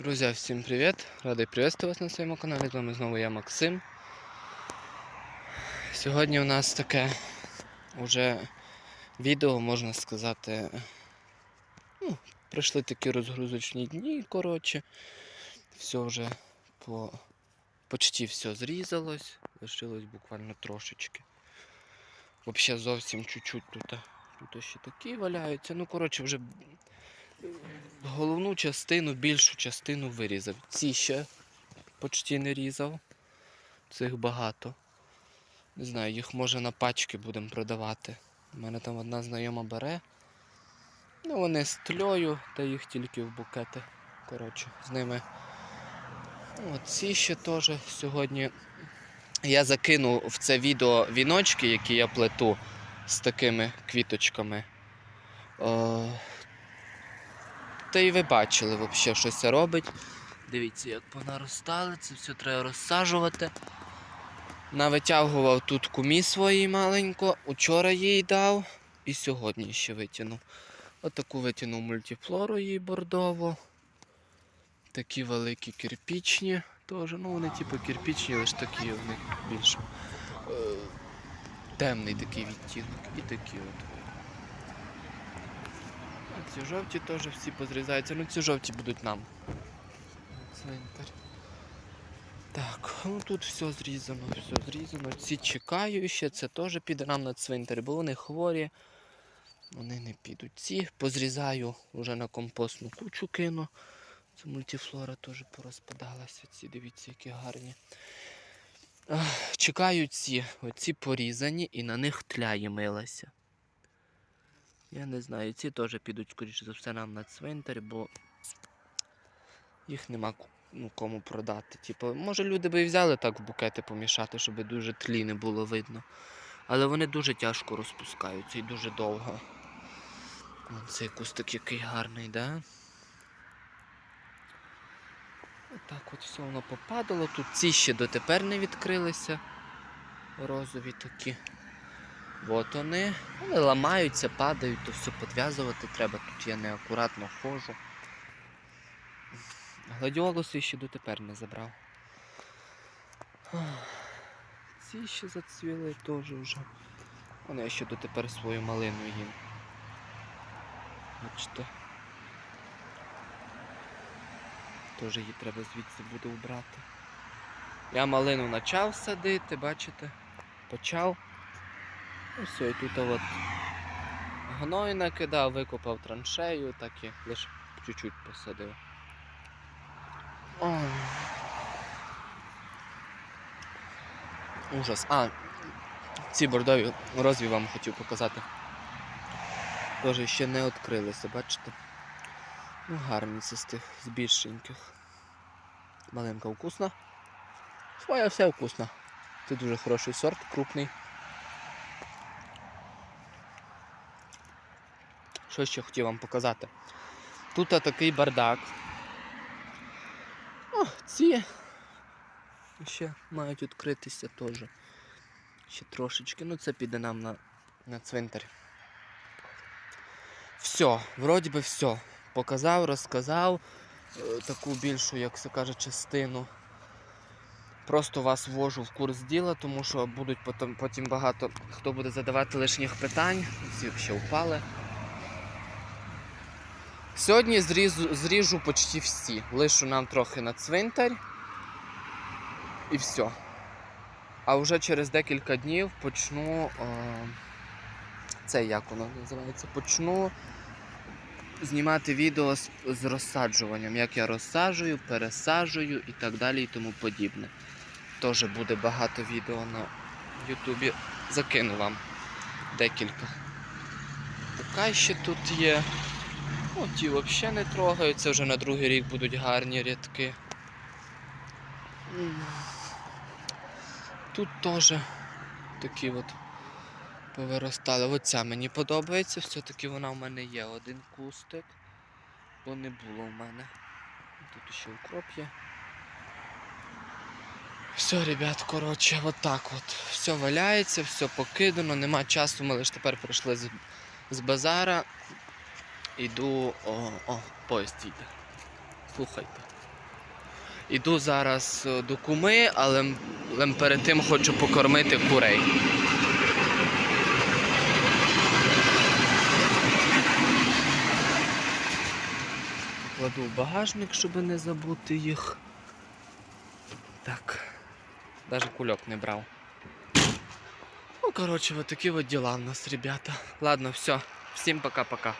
Друзья, всем привет! Радий приветствовать вас на своєму каналі. З вами знову я Максим. Сьогодні у нас таке уже відео, можна сказати. Ну, пройшли такі розгрузочні дні, коротше. Все вже по... почти все зрізалось, лишилось буквально трошечки. Взагалі зовсім чуть-чуть тут. Тут ще такі валяються. Ну, коротше, вже головну частину, більшу частину вирізав. Ці ще почти не різав. Цих багато. Не знаю, їх може на пачки будемо продавати. У мене там одна знайома бере. Ну, вони з тльою, та їх тільки в букети. Коротше, з ними. Ну, От ці ще теж сьогодні. Я закинув в це відео віночки, які я плету з такими квіточками. Е, та й ви бачили, взагалі, що це робить. Дивіться, як понаростали, це все треба розсаджувати. Навитягував тут кумі свої маленько, учора їй дав і сьогодні ще витягнув. Отаку витягнув мультифлору їй бордову. Такі великі кирпічні теж. Ну вони типу кирпічні, лише такі в них більш е, темний такий відтінок. І такі от. Ці жовті теж всі позрізаються. Ну ці жовті будуть нам. Цвинтар. Так, ну тут все зрізано, все зрізано. Ці чекаю ще, це теж піде нам на цвинтар, бо вони хворі. Вони не підуть. Ці позрізаю вже на компостну кучу кину. Це мультифлора теж порозпадалася. Ці дивіться, які гарні. Чекаю ці, оці порізані і на них тля милася. Я не знаю, ці теж підуть, скоріше за все, нам на цвинтар, бо їх нема ну, кому продати. Типу, може люди би і взяли так в букети помішати, щоб дуже тлі не було видно. Але вони дуже тяжко розпускаються і дуже довго. Вон Цей кустик який гарний, да? Отак от все воно попадало. Тут ці ще дотепер не відкрилися. Розові такі. От вони. Вони ламаються, падають, то все підв'язувати треба. Тут я неакуратно ходжу. Гладіолуси ще дотепер не забрав. Ці ще зацвіли теж вже. Вони ще дотепер свою малину їм. Бачите. Теж її треба звідси буде убрати. Я малину почав садити, бачите? Почав. Все, і тут от гной накидав, викопав траншею, так і лише чуть-чуть посадив. Ой. Ужас. А, ці бордові розві вам хотів показати. Тоже ще не відкрилися, бачите? Ну, гарні це з тих з більшеньких. Маленька вкусна. Своя все вкусна. Це дуже хороший сорт, крупний. Що ще хотів вам показати? Тут такий бардак. О, ці ще мають відкритися теж. Ще трошечки. Ну це піде нам на, на цвинтар. Все, вроді би все. Показав, розказав е, таку більшу, як це каже, частину. Просто вас ввожу в курс діла, тому що будуть потім, потім багато хто буде задавати лишніх питань. Ці взагалі впали. Сьогодні зрізу, зріжу почти всі. Лишу нам трохи на цвинтар. І все. А вже через декілька днів почну. Е, це як воно називається? Почну знімати відео з, з розсаджуванням, як я розсаджую, пересаджую і так далі і тому подібне. Теж буде багато відео на Ютубі. Закину вам декілька. Така ще тут є. О, ті взагалі не трогаються, вже на другий рік будуть гарні рядки. Тут теж такі от повиростали. Оця мені подобається, все-таки вона в мене є один кустик, бо не було в мене. Тут ще укроп є. Все, ребят, коротше, от так от. Все валяється, все покидано, нема часу, ми лише тепер прийшли з, з базара. Іду. О, о, поїзд йде. Слухайте. Іду зараз е, до куми, але перед тим хочу покормити курей. Кладу в багажник, щоб не забути їх. Так. Навіть кульок не брав. Ну, коротше, вот такі от діла в нас, ребята. Ладно, все. Всім пока-пока.